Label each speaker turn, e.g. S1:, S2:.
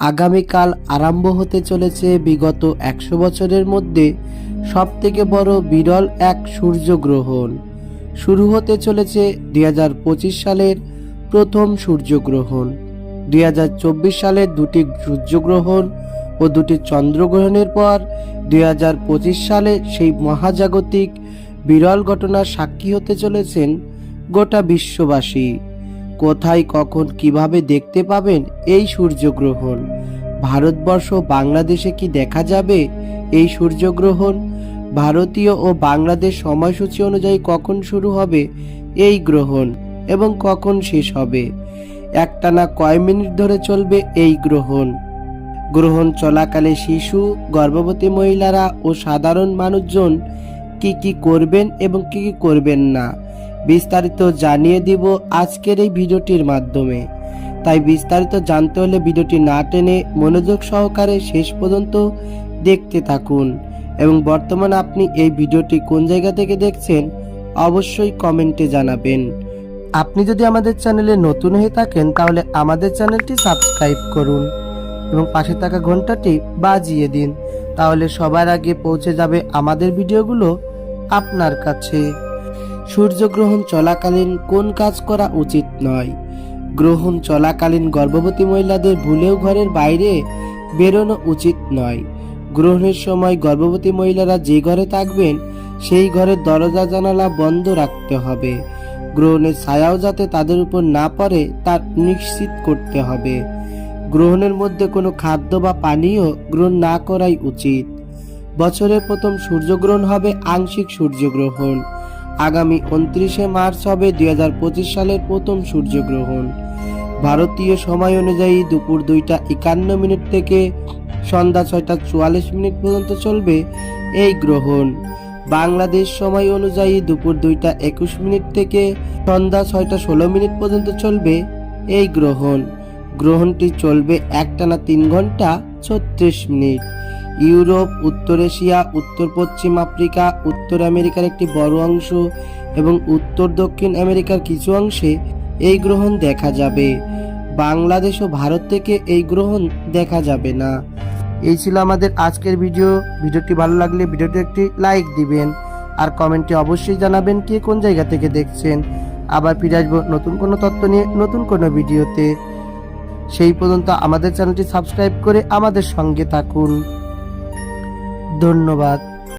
S1: আগামীকাল আরম্ভ হতে চলেছে বিগত একশো বছরের মধ্যে সবথেকে বড় বিরল এক সূর্যগ্রহণ। শুরু হতে চলেছে দুই হাজার পঁচিশ সালের প্রথম সূর্যগ্রহণ। দুই সালের দুটি সূর্যগ্রহণ ও দুটি চন্দ্রগ্রহণের পর দুই হাজার পঁচিশ সালে সেই মহাজাগতিক বিরল ঘটনার সাক্ষী হতে চলেছেন গোটা বিশ্ববাসী। কোথায় কখন কীভাবে দেখতে পাবেন এই সূর্যগ্রহণ? ভারতবর্ষ বাংলাদেশে কি দেখা যাবে এই সূর্যগ্রহণ? ভারতীয় ও বাংলাদেশ সময়সূচি অনুযায়ী কখন শুরু হবে এই গ্রহণ এবং কখন শেষ হবে? একটানা কয় মিনিট ধরে চলবে এই গ্রহণ? গ্রহণ চলাকালে শিশু, গর্ভবতী মহিলারা ও সাধারণ মানুষজন কি কি করবেন এবং কি কি করবেন না? বিস্তারিত জানিয়ে দিব আজকের এই ভিডিওটির মাধ্যমে। তাই বিস্তারিত জানতে হলে ভিডিওটি না টেনে মনোযোগ সহকারে শেষ পর্যন্ত দেখতে থাকুন। এবং বর্তমানে আপনি এই ভিডিওটি কোন জায়গা থেকে দেখছেন, অবশ্যই কমেন্টে জানাবেন। আপনি যদি আমাদের চ্যানেলে নতুন হয়ে থাকেন, তাহলে আমাদের চ্যানেলটি সাবস্ক্রাইব করুন এবং পাশে থাকা ঘন্টাটি বাজিয়ে দিন। তাহলে সবার আগে পৌঁছে যাবে আমাদের ভিডিওগুলো আপনার কাছে। সূর্যগ্রহণ চলাকালীন কোন কাজ করা উচিত নয়? গ্রহণ চলাকালীন গর্ভবতী মহিলাদের ভুলেও ঘরের বাইরে বেরোনো উচিত নয়। গ্রহণের সময় গর্ভবতী মহিলারা যে ঘরে থাকবেন, সেই ঘরের দরজা, জানালা বন্ধ রাখতে হবে। গ্রহণের ছায়াও যাতে তাদের উপর না পড়ে, তা নিশ্চিত করতে হবে। গ্রহণের মধ্যে কোনো খাদ্য বা পানীয় গ্রহণ না করাই উচিত। বছরের প্রথম সূর্যগ্রহণ হবে আংশিক সূর্যগ্রহণ। আগামী উনত্রিশে মার্চ হবে দু হাজার পঁচিশ সালের প্রথম সূর্যগ্রহণ। ভারতীয় সময় অনুযায়ী দুপুর দুইটা একান্ন মিনিট থেকে সন্ধ্যা ছয়টা চুয়াল্লিশ মিনিট পর্যন্ত চলবে এই গ্রহণ। বাংলাদেশ সময় অনুযায়ী দুপুর দুইটা একুশ মিনিট থেকে সন্ধ্যা ছয়টা ষোলো মিনিট পর্যন্ত চলবে এই গ্রহণ। গ্রহণটি চলবে একটানা তিন ঘণ্টা ছত্রিশ মিনিট। ইউরোপ, উত্তর এশিয়া, উত্তর পশ্চিম আফ্রিকা, উত্তর আমেরিকার একটি বড় অংশ এবং উত্তর দক্ষিণ আমেরিকার কিছু অংশে এই গ্রহণ দেখা যাবে। বাংলাদেশ ও ভারত থেকে এই গ্রহণ দেখা যাবে না। এই ছিল আমাদের আজকের ভিডিও। ভিডিওটি ভালো লাগলে ভিডিওটি একটি লাইক দিবেন আর কমেন্টে অবশ্যই জানাবেন কে কোন জায়গা থেকে দেখছেন। আবার ফিরে আসব নতুন কোনো তথ্য নিয়ে নতুন কোনো ভিডিওতে। সেই পর্যন্ত আমাদের চ্যানেলটি সাবস্ক্রাইব করে আমাদের সঙ্গে থাকুন। ধন্যবাদ।